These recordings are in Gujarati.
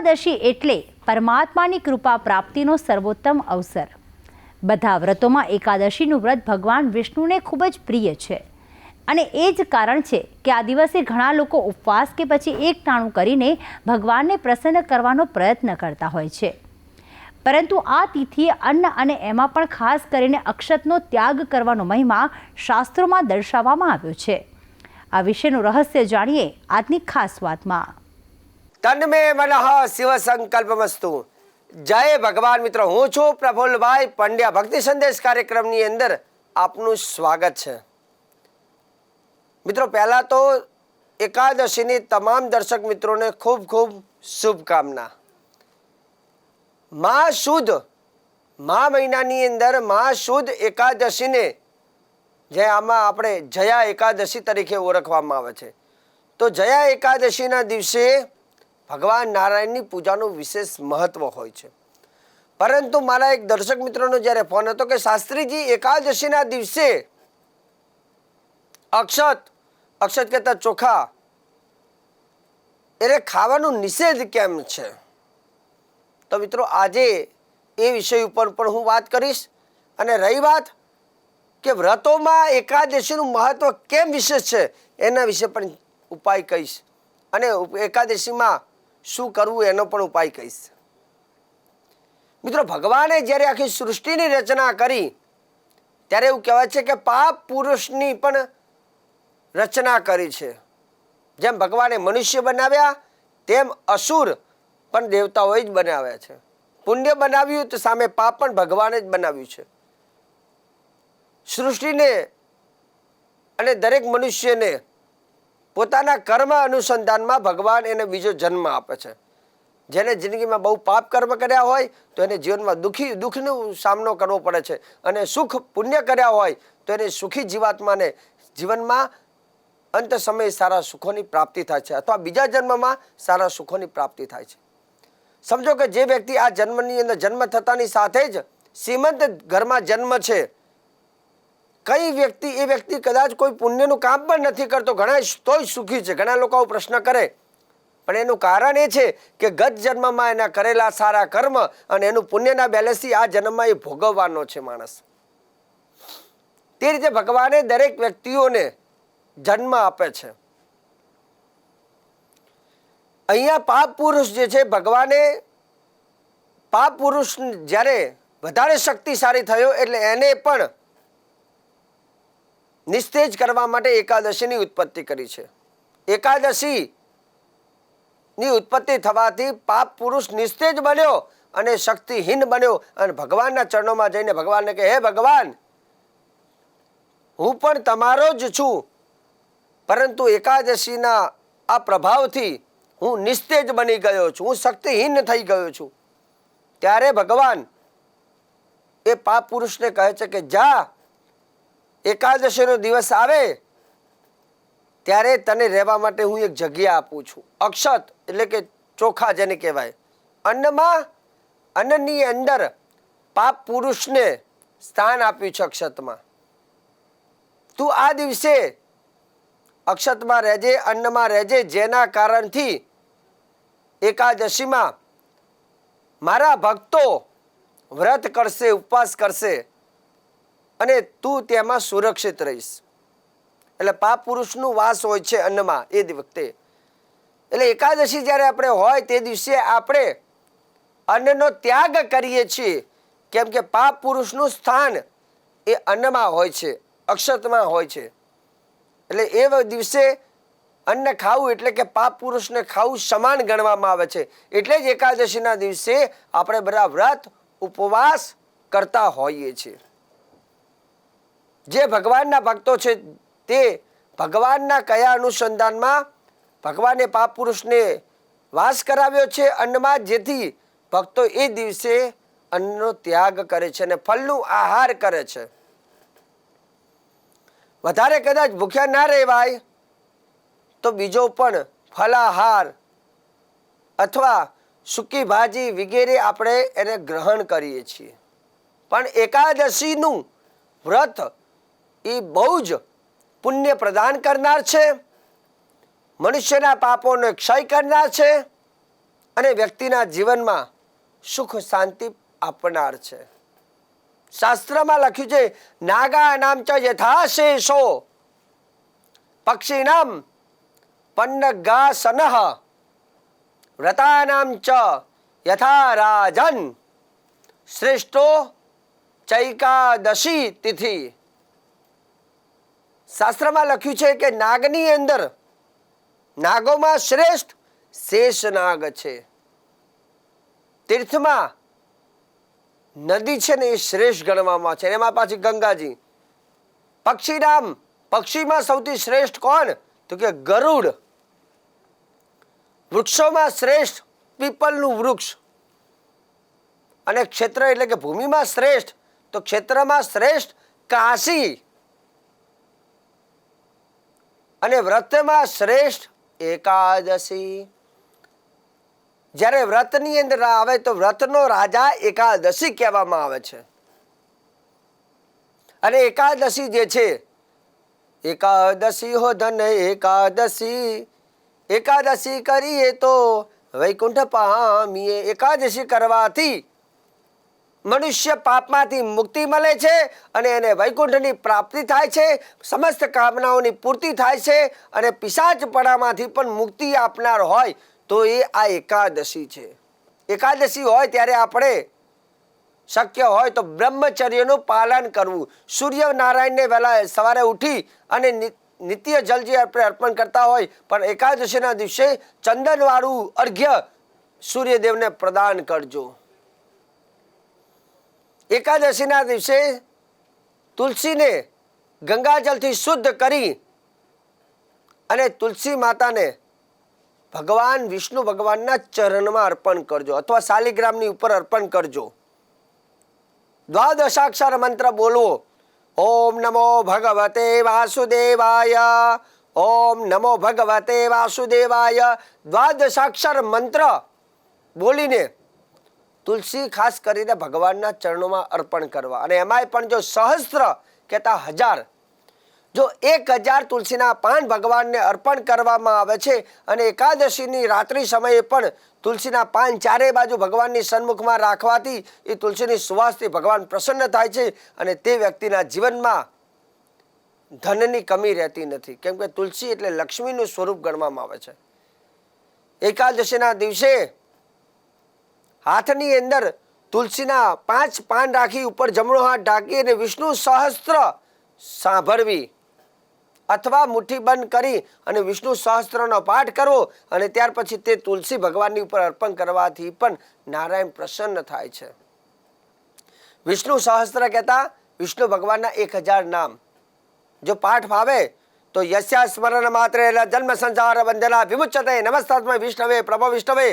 એકાદશી એટલે પરમાત્માની કૃપા પ્રાપ્તિનો સર્વોત્તમ અવસર. બધા વ્રતોમાં એકાદશીનું વ્રત ભગવાન વિષ્ણુને ખૂબ જ પ્રિય છે. અને એ જ કારણ છે કે આ દિવસે ઘણા લોકો ઉપવાસ કે પછી એક ટાણું કરીને ભગવાનને પ્રસન્ન કરવાનો પ્રયત્ન કરતા હોય છે. પરંતુ આ તિથિએ અન્ન અને એમાં પણ ખાસ કરીને અક્ષતનો ત્યાગ કરવાનો મહિમા શાસ્ત્રોમાં દર્શાવવામાં આવ્યો છે. આ વિશેનું રહસ્ય જાણીએ આજની ખાસ વાતમાં. તન્મે મનઃ શિવ સંકલ્પમસ્તુ। જય ભગવાન મિત્રો, હું છું પ્રફુલ્લભાઈ પંડ્યા. ભક્તિ સંદેશ કાર્યક્રમની અંદર આપનું સ્વાગત છે। મિત્રો, પહેલાં તો એકાદશીની તમામ દર્શક મિત્રોને ખૂબ ખૂબ શુભકામના। મા શુદ્ધ, મા મહિનાની અંદર મા શુદ્ધ એકાદશીને જે આમાં આપણે જયા એકાદશી તરીકે ઓળખવામાં આવે છે। તો જયા એકાદશીના દિવસે ભગવાન નારાયણની પૂજાનું વિશેષ મહત્વ હોય છે. પરંતુ મારા એક દર્શક મિત્રોનો જ્યારે ફોન હતો કે શાસ્ત્રીજી, એકાદશીના દિવસે અક્ષત અક્ષત કહેતા ચોખા એટલે ખાવાનું નિષેધ કેમ છે? તો મિત્રો આજે એ વિષય ઉપર પણ હું વાત કરીશ અને રહી વાત કે વ્રતોમાં એકાદશીનું મહત્વ કેમ વિશેષ છે એના વિશે પણ ઉપાય કહીશ. અને એકાદશીમાં શું કરવું એનો પણ ઉપાય કહીશ. મિત્રો, ભગવાને જ્યારે આખી સૃષ્ટિની રચના કરી, ત્યારે એવું કહેવાય છે કે પાપ પુરુષની પણ રચના કરી છે. જેમ ભગવાને મનુષ્ય બનાવ્યા, તેમ અસુર પણ દેવતાઓએ જ બનાવ્યા છે. પુણ્ય બનાવ્યું તો સામે પાપ પણ ભગવાને જ બનાવ્યું છે. સૃષ્ટિને અને દરેક મનુષ્યને પોતાના કર્મ અનુસંધાનમાં ભગવાન એને બીજો જન્મ આપે છે. જેને જિંદગીમાં બહુ પાપ કર્મ કર્યા હોય, તો એને જીવનમાં દુઃખી, દુઃખનો સામનો કરવો પડે છે અને સુખ પુણ્ય કર્યા હોય, તો એને સુખી જીવાત્માને જીવનમાં અંત સમયે સારા સુખોની પ્રાપ્તિ થાય છે અથવા બીજા જન્મમાં સારા સુખોની પ્રાપ્તિ થાય છે. સમજો કે જે વ્યક્તિ આ જન્મની અંદર જન્મ થતાની સાથે જ શ્રીમંત ઘરમાં જન્મ છે કઈ વ્યક્તિ, એ વ્યક્તિ કદાચ કોઈ પુણ્યનું કામ પણ નથી કરતો ઘણા તોય સુખી છે. ઘણા લોકો પ્રશ્ન કરે. પણ એનું કારણ એ છે કે ગત જન્મમાં એના કરેલા સારા કર્મ અને એનું પુણ્યના બેલેન્સથી આ જન્મમાં એ ભોગવવાનો છે માણસ. તે રીતે ભગવાને દરેક વ્યક્તિઓને જન્મ આપે છે. અહીંયા પાપ પુરુષ જે છે, ભગવાને પાપ પુરુષ જ્યારે વધારે શક્તિશાળી થયો એટલે એને પણ નિસ્તેજ કરવા માટે એકાદશીની ઉત્પત્તિ કરી છે. એકાદશી ની ઉત્પત્તિ થવાથી પાપ પુરુષ નિસ્તેજ બન્યો અને શક્તિહીન બન્યો અને ભગવાનના ચરણોમાં જઈને ભગવાનને કહે, હે ભગવાન, હું પણ તમારો જ છું. પરંતુ એકાદશીના આ પ્રભાવથી હું નિસ્તેજ બની ગયો છું. હું શક્તિહીન થઈ ગયો છું. ત્યારે ભગવાન એ પાપ પુરુષને કહે છે કે, જા એકાદશીનો દિવસ આવે, ત્યારે તને રહેવા માટે હું એક જગ્યા આપું છું. અક્ષત એટલે કે ચોખા જેને કહેવાય. અન્નમાં, અન્નની અંદર પાપ પુરુષને સ્થાન આપ્યું છે અક્ષતમાં. તું આ દિવસે અક્ષતમાં રહેજે, અન્નમાં રહેજે, જેના કારણથી એકાદશીમાં મારા ભક્તો વ્રત કરશે, ઉપવાસ કરશે. અને તું તેમાં સુરક્ષિત રહીશ. એટલે પાપ પુરુષનું વાસ હોય છે અન્નમાં એ વખતે. એટલે એકાદશી જ્યારે આપણે હોય તે દિવસે આપણે અન્નનો ત્યાગ કરીએ છીએ. કેમ કે પાપ પુરુષનું સ્થાન એ અન્નમાં હોય છે, અક્ષતમાં હોય છે. એટલે એ દિવસે અન્ન ખાવું એટલે કે પાપ પુરુષને ખાવું સમાન ગણવામાં આવે છે. એટલે જ એકાદશીના દિવસે આપણે બધા વ્રત, ઉપવાસ કરતા હોઈએ છીએ. જે ભગવાનના ભક્તો છે તે ભગવાનના કયા અનુસંધાનમાં ભગવાને પાપ પુરુષને વાસ કરાવ્યો છે અન્નમાં જેથી ભક્તો એ દિવસે અન્નનો ત્યાગ કરે છે અને ફળનું આહાર કરે છે. વધારે કદાચ ભૂખ્યા ના રહેવાય તો બીજો પણ ફલાહાર અથવા સૂકી ભાજી વગેરે આપણે એને ગ્રહણ કરીએ છીએ. પણ એકાદશીનું વ્રત એ બહુ જ પુણ્ય પ્રદાન કરનાર છે. મનુષ્યના પાપોનો ક્ષય કરનાર છે અને વ્યક્તિના જીવનમાં સુખ શાંતિ આપનાર છે. શાસ્ત્રમાં લખ્યું છે નાગા નામ ચ યથાશેષો પક્ષીનામ પન્નગાસન વ્રતાનામ ચ યથા રાજન શ્રેષ્ઠો ચૈકાદશી તિથિ. શાસ્ત્રમાં લખ્યું છે કે નાગની અંદર, નાગોમાં શ્રેષ્ઠ શેષ નાગ છે. તીર્થમાં નદી છે ને એ શ્રેષ્ઠ ગણવામાં છે. એમાં પાછી ગંગાજી. પક્ષીરામ, પક્ષીમાં સૌથી શ્રેષ્ઠ કોણ? તો કે ગરુડ. વૃક્ષોમાં શ્રેષ્ઠ પીપલનું વૃક્ષ. અને ક્ષેત્ર એટલે કે ભૂમિમાં શ્રેષ્ઠ. તો ક્ષેત્રમાં શ્રેષ્ઠ કાશી. અને વ્રતમાં શ્રેષ્ઠ એકાદશી. જ્યારે વ્રતની અંદર આવે તો વ્રતનો રાજા એકાદશી કહેવામાં આવે છે. અને એકાદશી જે છે, એકાદશી હો ધન એકાદશી એકાદશી કરીએ તો વૈકુંઠ પામીએ. એકાદશી કરવાથી મનુષ્ય પાપમાંથી મુક્તિ મળે છે અને એને વૈકુંઠની પ્રાપ્તિ થાય છે, સમસ્ત કામનાઓની પૂર્તિ થાય છે અને પિશાચપણામાંથી પણ મુક્તિ આપનાર હોય તો એ આ એકાદશી છે. એકાદશી હોય ત્યારે આપણે શક્ય હોય તો બ્રહ્મચર્યનું પાલન કરવું. સૂર્યનારાયણને વહેલા સવારે ઉઠી અને નિત્ય જલ જે આપણે અર્પણ કરતા હોય, પણ એકાદશીના દિવસે ચંદનવાળું અર્ઘ્ય સૂર્યદેવને પ્રદાન કરજો. એકાદશીના દિવસે તુલસીને ગંગાજલથી શુદ્ધ કરી અને તુલસી માતાને ભગવાન, વિષ્ણુ ભગવાનના ચરણમાં અર્પણ કરજો અથવા શાલિગ્રામની ઉપર અર્પણ કરજો. દ્વાદશાક્ષર મંત્ર બોલવો. ઓમ નમો ભગવતે વાસુદેવાય. ઓમ નમો ભગવતે વાસુદેવાય. દ્વાદશાક્ષર મંત્ર બોલીને તુલસી ખાસ કરીને ભગવાનના ચરણોમાં અર્પણ કરવા. અને એમાંય પણ જો સહસ્ત્ર કહેતા હજાર, જો એક હજાર તુલસીના પાન ભગવાનને અર્પણ કરવામાં આવે છે અને એકાદશીની રાત્રિ સમયે પણ તુલસીના પાન ચારે બાજુ ભગવાનની સન્મુખમાં રાખવાથી એ તુલસીની સુવાસથી ભગવાન પ્રસન્ન થાય છે અને તે વ્યક્તિના જીવનમાં ધનની કમી રહેતી નથી. કેમ કે તુલસી એટલે લક્ષ્મીનું સ્વરૂપ ગણવામાં આવે છે. એકાદશીના દિવસે હાથની અંદર તુલસીના પાંચ પાન રાખી ઉપર જમણો હાથ ઢાંકી અને વિષ્ણુ સહસ્ત્ર સાંભળવી. અથવા મુઠ્ઠી બંધ કરી અને વિષ્ણુ સહસ્ત્રનો પાઠ કરવો અને ત્યાર પછી તે તુલસી ભગવાનની ઉપર અર્પણ કરવાથી પણ નારાયણ પ્રસન્ન થાય છે. વિષ્ણુ સહસ્ત્ર કહેતા વિષ્ણુ ભગવાનના એક હજાર નામ. જો પાઠ ફાવે તો યસ્યા સ્મરણ માત્ર જન્મ સંસાર વંદના વિમુચ્યતે નમસ્તસ્મય વિષ્ણવે પ્રભો વિષ્ણવે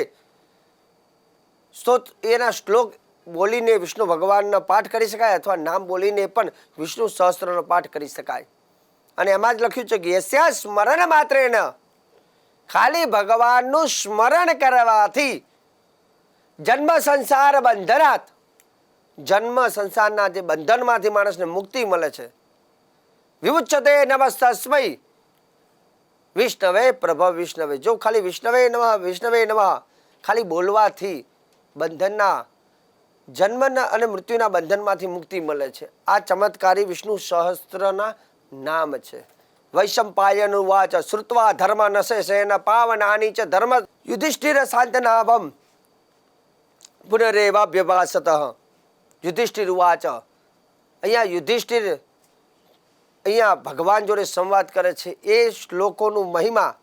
સ્તોત એના શ્લોક બોલીને વિષ્ણુ ભગવાનનો પાઠ કરી શકાય અથવા નામ બોલીને પણ વિષ્ણુ સહસ્ત્રનો પાઠ કરી શકાય. અને એમાં જ લખ્યું છે કે યસ્યા સ્મરણ માત્ર ખાલી ભગવાનનું સ્મરણ કરવાથી જન્મ સંસાર બંધનાત. જન્મ સંસારના જે બંધનમાંથી માણસને મુક્તિ મળે છે. વિવુચ્છતે નમસ્તસ્મય વિષ્ણવે પ્રભવ વિષ્ણવે. જો ખાલી વિષ્ણવે નમઃ વિષ્ણવે નમઃ ખાલી બોલવાથી બંધનના જન્મના અને મૃત્યુના બંધનમાંથી મુક્તિ મળે છે. આ ચમત્કારી વિષ્ણુ સહસ્ત્રના નામ છે. વૈશંપાયન વાચ, શ્રુત્વા ધર્મ નશે સેન પાવનાની ચ ધર્મ, યુધિષ્ઠિર શાંતનાભમ, પુનરેવાભ્યભાસત. યુધિષ્ઠિર વાચ. અહીંયા યુધિષ્ઠિર, અહીંયા ભગવાન જોડે સંવાદ કરે છે. એ શ્લોકોનું મહિમા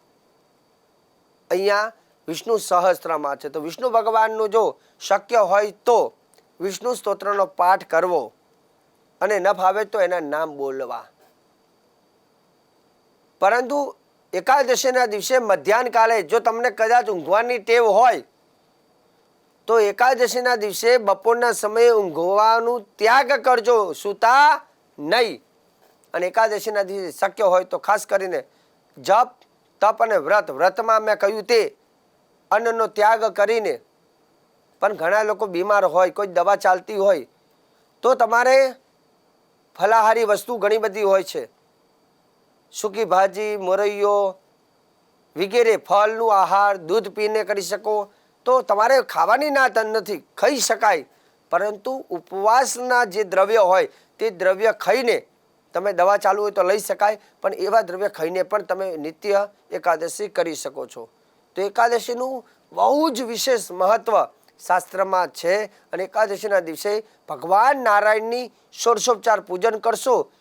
અહીંયા વિષ્ણુ સહસ્ત્રમાં છે. તો વિષ્ણુ ભગવાનનું જો શક્ય હોય તો વિષ્ણુ સ્તોત્રનો પાઠ કરવો. અને ન ફાવે તો એના નામ બોલવા. પરંતુ એકાદશીના દિવસે મધ્યાહન કાલે જો તમને કદાચ ઊંઘવાની ટેવ હોય, તો એકાદશીના દિવસે બપોરના સમયે ઊંઘવાનું ત્યાગ કરજો. સૂતા નહીં. અને એકાદશીના દિવસે શક્ય હોય તો ખાસ કરીને જપ, તપ અને વ્રત. વ્રતમાં મેં કહ્યું તે અન્નનો ત્યાગ કરીને, પણ ઘણા લોકો બીમાર હોય, કોઈ દવા ચાલતી હોય, તો તમારે ફલાહારી વસ્તુ ઘણી બધી હોય છે. સૂકી ભાજી, મોરૈયો વગેરે ફળનું આહાર, દૂધ પીને કરી શકો, તો તમારે ખાવાની ના નથી, ખાઈ શકાય. પરંતુ ઉપવાસના જે દ્રવ્ય હોય, તે દ્રવ્ય ખાઈને તમે દવા ચાલુ હોય તો લઈ શકાય, પણ એવા દ્રવ્ય ખાઈને પણ તમે નિત્ય એકાદશી કરી શકો છો. તો એકાદશીનું બહુ જ વિશેષ મહત્વ શાસ્ત્રમાં છે અને એકાદશીના દિવસે ભગવાન નારાયણની ષોડશોપચાર પૂજન કરશો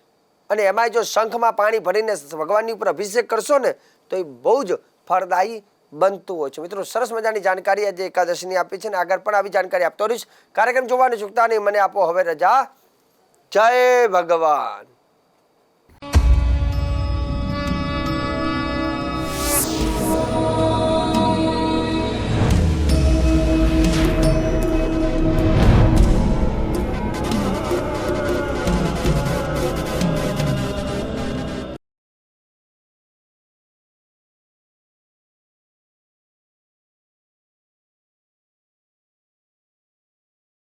અને એમાં જો શંખમાં પાણી ભરીને ભગવાનની ઉપર અભિષેક કરશો ને, તો એ બહુ જ ફળદાયી બનતું હોય છે. મિત્રો, સરસ મજાની જાણકારી આજે એકાદશીની આપી છે અને આગળ પણ આવી જાણકારી આપતો રહીશ. કાર્યક્રમ જોવાનું ચૂકતા નહીં મને આપો. હવે રજા. જય ભગવાન.